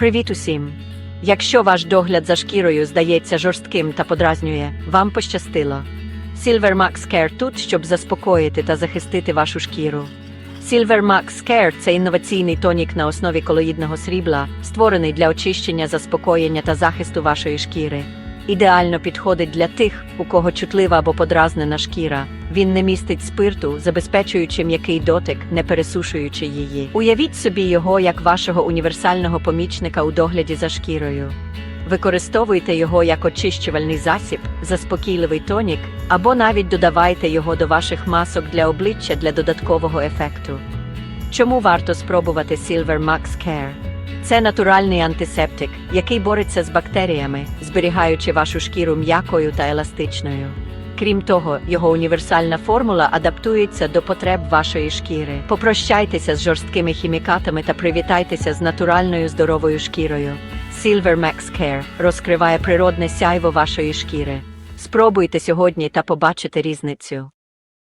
Привіт усім! Якщо ваш догляд за шкірою здається жорстким та подразнює, вам пощастило. Silver Max Care тут, щоб заспокоїти та захистити вашу шкіру. Silver Max Care – це інноваційний тонік на основі колоїдного срібла, створений для очищення, заспокоєння та захисту вашої шкіри. Ідеально підходить для тих, у кого чутлива або подразнена шкіра. Він не містить спирту, забезпечуючи м'який дотик, не пересушуючи її. Уявіть собі його як вашого універсального помічника у догляді за шкірою. Використовуйте його як очищувальний засіб, заспокійливий тонік, або навіть додавайте його до ваших масок для обличчя для додаткового ефекту. Чому варто спробувати Silver Max Care? Це натуральний антисептик, який бореться з бактеріями, зберігаючи вашу шкіру м'якою та еластичною. Крім того, його універсальна формула адаптується до потреб вашої шкіри. Попрощайтеся з жорсткими хімікатами та привітайтеся з натуральною здоровою шкірою. Silver Max Care розкриває природне сяйво вашої шкіри. Спробуйте сьогодні та побачите різницю.